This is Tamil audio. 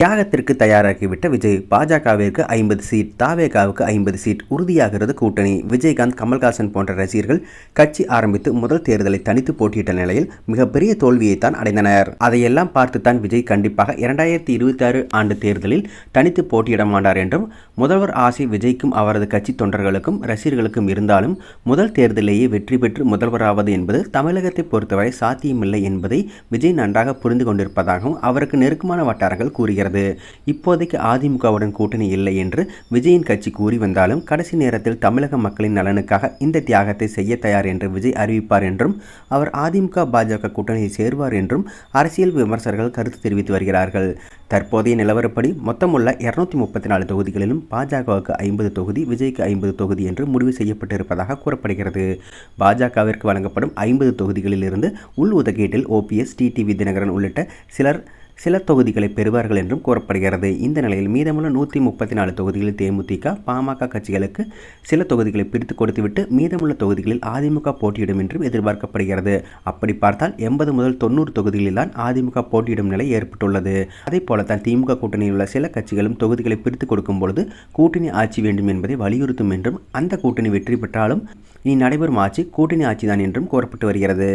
தியாகத்திற்கு தயாராகிவிட்ட விஜய் பாஜகவிற்கு ஐம்பது சீட் தாவேகாவுக்கு ஐம்பது சீட் உறுதியாகிறது கூட்டணி. விஜயகாந்த் கமல்ஹாசன் போன்ற ரசிகர்கள் கட்சி ஆரம்பித்து முதல் தேர்தலை தனித்து போட்டியிட்ட நிலையில் மிகப்பெரிய தோல்வியைத்தான் அடைந்தனர். அதையெல்லாம் பார்த்துத்தான் விஜய் கண்டிப்பாக இரண்டாயிரத்தி இருபத்தி ஆறு ஆண்டு தேர்தலில் தனித்து போட்டியிட மாட்டார் என்றும் முதல்வர் ஆசை விஜய்க்கும் அவரது கட்சி தொண்டர்களுக்கும் ரசிகர்களுக்கும் இருந்தாலும் முதல் தேர்தலிலேயே வெற்றி பெற்று முதல்வராவது என்பது தமிழகத்தை பொறுத்தவரை சாத்தியமில்லை என்பதை விஜய் நன்றாக புரிந்து கொண்டிருப்பதாகவும் அவருக்கு நெருக்கமான வட்டாரங்கள் கூறுகிறது. இப்போதைக்கு அதிமுகவுடன் கூட்டணி இல்லை என்று விஜயின் கட்சி கூறி வந்தாலும் கடைசி நேரத்தில் தமிழக மக்களின் நலனுக்காக இந்த தியாகத்தை செய்ய தயார் என்று விஜய் அறிவிப்பார் என்றும் அவர் அதிமுக பாஜக கூட்டணியை சேர்வார் என்றும் அரசியல் விமர்சகர்கள் கருத்து தெரிவித்து வருகிறார்கள். தற்போதைய நிலவரப்படி மொத்தமுள்ள இருநூத்தி முப்பத்தி நாலு தொகுதிகளிலும் பாஜகவுக்கு ஐம்பது தொகுதி விஜய்க்கு ஐம்பது தொகுதி என்று முடிவு செய்யப்பட்டிருப்பதாக கூறப்படுகிறது. பாஜகவிற்கு வழங்கப்படும் ஐம்பது தொகுதிகளிலிருந்து உள் ஒதுக்கீட்டில் ஓபிஎஸ் டிடிவி தினகரன் உள்ளிட்ட சிலர் சில தொகுதிகளை பெறுவார்கள் என்றும் கூறப்படுகிறது. இந்த நிலையில் மீதமுள்ள நூற்றி முப்பத்தி நாலு தொகுதிகளில் தேமுதிக பாமக கட்சிகளுக்கு சில தொகுதிகளை பிரித்து கொடுத்துவிட்டு மீதமுள்ள தொகுதிகளில் அதிமுக போட்டியிடும் என்றும் எதிர்பார்க்கப்படுகிறது. அப்படி பார்த்தால் எண்பது முதல் தொண்ணூறு தொகுதிகளில்தான் அதிமுக போட்டியிடும் நிலை ஏற்பட்டுள்ளது. அதே போலத்தான் திமுக கூட்டணியில் உள்ள சில கட்சிகளும் தொகுதிகளை பிரித்து கொடுக்கும் பொழுது கூட்டணி ஆட்சி வேண்டும் என்பதை வலியுறுத்தும் என்றும் அந்த கூட்டணி வெற்றி பெற்றாலும் இனி நடைபெறும் ஆட்சி கூட்டணி ஆட்சிதான் என்றும் கூறப்பட்டு வருகிறது.